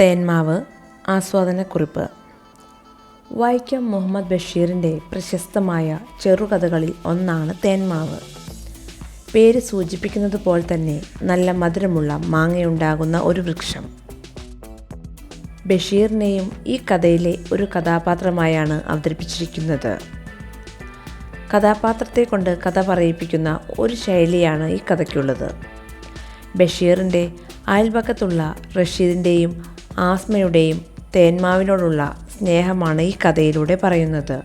തേന്മാവ് ആസ്വാദനക്കുറിപ്പ്. വൈക്കം മുഹമ്മദ് ബഷീറിന്റെ പ്രശസ്തമായ ചെറുകഥകളിൽ ഒന്നാണ് തേന്മാവ്. പേര് സൂചിപ്പിക്കുന്നത് പോലെ തന്നെ നല്ല മധുരമുള്ള മാങ്ങയുണ്ടാകുന്ന ഒരു വൃക്ഷം. ബഷീറിനെയും ഈ കഥയിലെ ഒരു കഥാപാത്രമായാണ് അവതരിപ്പിച്ചിരിക്കുന്നത്. കഥാപാത്രത്തെ കൊണ്ട് കഥ പറയിപ്പിക്കുന്ന ഒരു ശൈലിയാണ് ഈ കഥയ്ക്കുള്ളത്. ബഷീറിന്റെ അയൽപക്കത്തുള്ള റഷീദിന്റെയും ആസ്മയുടെയും തേന്മാവിനോടുള്ള സ്നേഹമാണ് ഈ കഥയിലൂടെ പറയുന്നത്.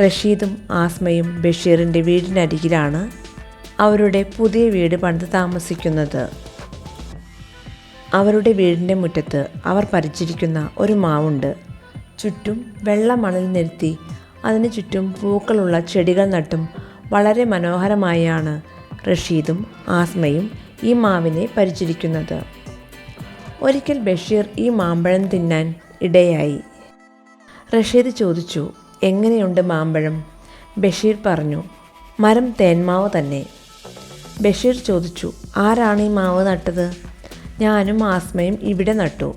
റഷീദും ആസ്മയും ബഷീറിന്റെ വീടിനരികിലാണ് അവരുടെ പുതിയ വീട് പണിത് താമസിക്കുന്നത്. അവരുടെ വീടിന്റെ മുറ്റത്ത് അവർ പരിചരിക്കുന്ന ഒരു മാവുണ്ട്. ചുറ്റും വെള്ള മണൽ നിരത്തി അതിന് ചുറ്റും പൂക്കളുള്ള ചെടികൾ നട്ടും വളരെ മനോഹരമായാണ് റഷീദും ആസ്മയും ഈ മാവിനെ പരിചരിക്കുന്നത് ഒരിക്കൽ ബഷീർ ഈ മാമ്പഴം തിന്നാൻ ഇടയായി. റഷീദ് ചോദിച്ചു എങ്ങനെയുണ്ട് മാമ്പഴം? ബഷീർ പറഞ്ഞു മരം തേന്മാവ് തന്നെ. ബഷീർ ചോദിച്ചു ആരാണ് ഈ മാവ് നട്ടത്? ഞാനും ആസ്മയും ഇവിടെ നട്ടു.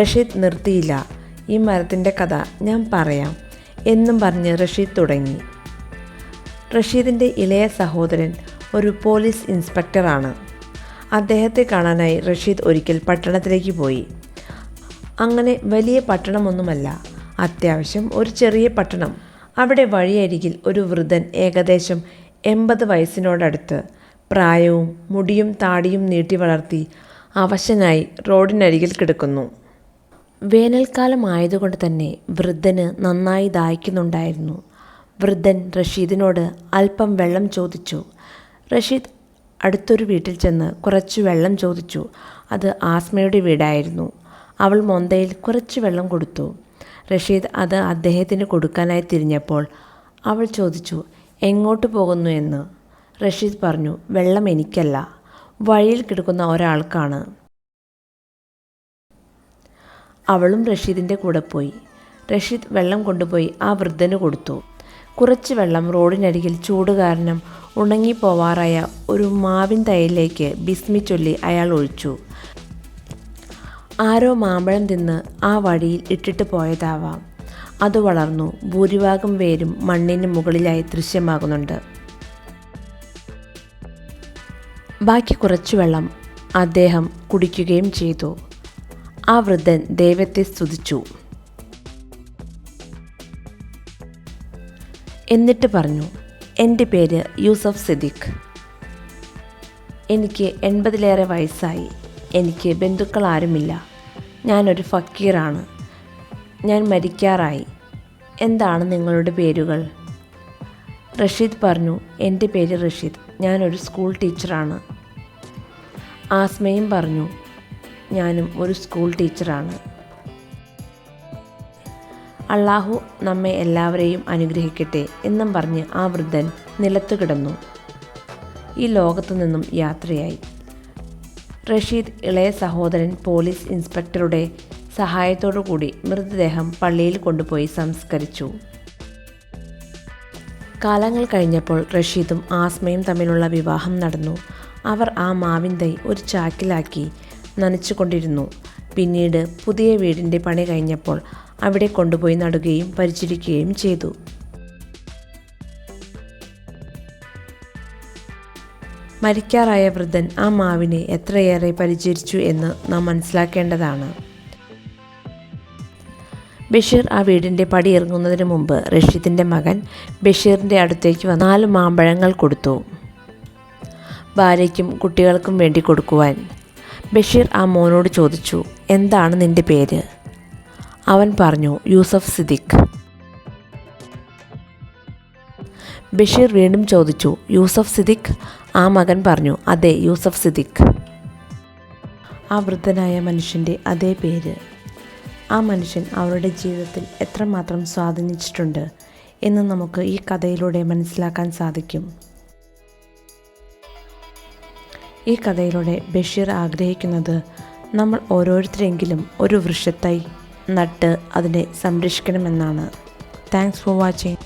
റഷീദ് നിർത്തിയില്ല. ഈ മരത്തിന്റെ കഥ ഞാൻ പറയാം എന്നും പറഞ്ഞ് റഷീദ് തുടങ്ങി. റഷീദിന്റെ ഇളയ സഹോദരൻ ഒരു പോലീസ് ഇൻസ്പെക്ടറാണ്. അദ്ദേഹത്തെ കാണാനായി റഷീദ് ഒരിക്കൽ പട്ടണത്തിലേക്ക് പോയി. അങ്ങനെ വലിയ പട്ടണമൊന്നുമല്ല. അത്യാവശ്യം ഒരു ചെറിയ പട്ടണം. അവിടെ വഴിയരികിൽ ഒരു വൃദ്ധൻ ഏകദേശം എൺപത് വയസ്സിനോടടുത്ത് പ്രായവും മുടിയും താടിയും നീട്ടി വളർത്തി അവശനായി റോഡിനരികിൽ കിടക്കുന്നു. വേനൽക്കാലം ആയതുകൊണ്ട് തന്നെ വൃദ്ധന് നന്നായി ദാഹിക്കുന്നുണ്ടായിരുന്നു. വൃദ്ധൻ റഷീദിനോട് അല്പം വെള്ളം ചോദിച്ചു. റഷീദ് അടുത്തൊരു വീട്ടിൽ ചെന്ന് കുറച്ച് വെള്ളം ചോദിച്ചു. അത് ആസ്മയുടെ വീടായിരുന്നു. അവൾ മൊന്തയിൽ കുറച്ച് വെള്ളം കൊടുത്തു. റഷീദ് അത് അദ്ദേഹത്തിന് കൊടുക്കാനായി തിരിഞ്ഞപ്പോൾ അവൾ ചോദിച്ചു എങ്ങോട്ട് പോകുന്നു എന്ന്? റഷീദ് പറഞ്ഞു വെള്ളം എനിക്കല്ല. വഴിയിൽ കിടക്കുന്ന ഒരാൾക്കാണ്. അവളും റഷീദിന്റെ കൂടെ പോയി. റഷീദ് വെള്ളം കൊണ്ടുപോയി ആ വൃദ്ധന് കൊടുത്തു. കുറച്ച് വെള്ളം റോഡിനരികിൽ ചൂട് കാരണം ഉണങ്ങിപ്പോവാറായ ഒരു മാവിൻ തൈയിലേക്ക് ബിസ്മി ചൊല്ലി അയാൾ ഒഴിച്ചു. ആരോ മാമ്പഴം തിന്ന് ആ വഴിയിൽ ഇട്ടിട്ട് പോയതാവാം. അത് വളർന്നു ഭൂരിഭാഗം പേരും മണ്ണിന് മുകളിലായി ദൃശ്യമാകുന്നുണ്ട്. ബാക്കി കുറച്ച് വെള്ളം അദ്ദേഹം കുടിക്കുകയും ചെയ്തു. ആ വൃദ്ധൻ ദൈവത്തെ സ്തുതിച്ചു. എന്നിട്ട് പറഞ്ഞു എന്റെ പേര് യൂസഫ് സിദ്ദിഖ്. എനിക്ക് എൺപതിലേറെ വയസ്സായി. എനിക്ക് ബന്ധുക്കൾ ആരുമില്ല ഞാനൊരു ഫക്കീറാണ്. ഞാൻ മരിക്കാറായി. എന്താണ് നിങ്ങളുടെ പേരുകൾ? റഷീദ് പറഞ്ഞു എന്റെ പേര് റഷീദ്. ഞാനൊരു സ്കൂൾ ടീച്ചറാണ്. ആസ്മയും പറഞ്ഞു ഞാനും ഒരു സ്കൂൾ ടീച്ചറാണ്. അള്ളാഹു നമ്മെ എല്ലാവരെയും അനുഗ്രഹിക്കട്ടെ എന്നും പറഞ്ഞ് ആ വൃദ്ധൻ നിലത്തു കിടന്നു. ഈ ലോകത്തു നിന്നും യാത്രയായി. റഷീദ് ഇളയ സഹോദരൻ പോലീസ് ഇൻസ്പെക്ടറുടെ സഹായത്തോടു കൂടി മൃതദേഹം പള്ളിയിൽ കൊണ്ടുപോയി സംസ്കരിച്ചു. കാലങ്ങൾ കഴിഞ്ഞപ്പോൾ റഷീദും ആസ്മയും തമ്മിലുള്ള വിവാഹം നടന്നു. അവർ ആ മാവിൻ തൈ ഒരു ചാക്കിലാക്കി നനച്ചുകൊണ്ടിരുന്നു. പിന്നീട് പുതിയ വീടിന്റെ പണി കഴിഞ്ഞപ്പോൾ അവിടെ കൊണ്ടുപോയി നടുകയും പരിചരിക്കുകയും ചെയ്തു. മരിക്കാറായ വൃദ്ധൻ ആ മാവിനെ എത്രയേറെ പരിചരിച്ചു എന്ന് നാം മനസ്സിലാക്കേണ്ടതാണ്. ബഷീർ ആ വീടിന്റെ പടി ഇറങ്ങുന്നതിന് മുമ്പ് റഷീദിന്റെ മകൻ ബഷീറിന്റെ അടുത്തേക്ക് വന്ന് നാല് മാമ്പഴങ്ങൾ കൊടുത്തു. ഭാര്യയ്ക്കും കുട്ടികൾക്കും വേണ്ടി കൊടുക്കുവാൻ. ബഷീർ ആ മോനോട് ചോദിച്ചു എന്താണ് നിന്റെ പേര്? അവൻ പറഞ്ഞു യൂസഫ് സിദ്ദിഖ്. ബഷീർ വീണ്ടും ചോദിച്ചു യൂസഫ് സിദ്ദിഖ്? ആ മകൻ പറഞ്ഞു അതെ യൂസഫ് സിദ്ദിഖ്. ആ വൃദ്ധനായ മനുഷ്യന്റെ അതേ പേര്. ആ മനുഷ്യൻ അവരുടെ ജീവിതത്തിൽ എത്രമാത്രം സ്വാധീനിച്ചിട്ടുണ്ട് എന്ന് നമുക്ക് ഈ കഥയിലൂടെ മനസ്സിലാക്കാൻ സാധിക്കും. ഈ കഥയിലൂടെ ബഷീർ ആഗ്രഹിക്കുന്നത് നമ്മൾ ഓരോരുത്തരെങ്കിലും ഒരു വൃക്ഷത്തൈ നട്ട് അതിനെ സംരക്ഷിക്കണമെന്നാണ്. Thanks for watching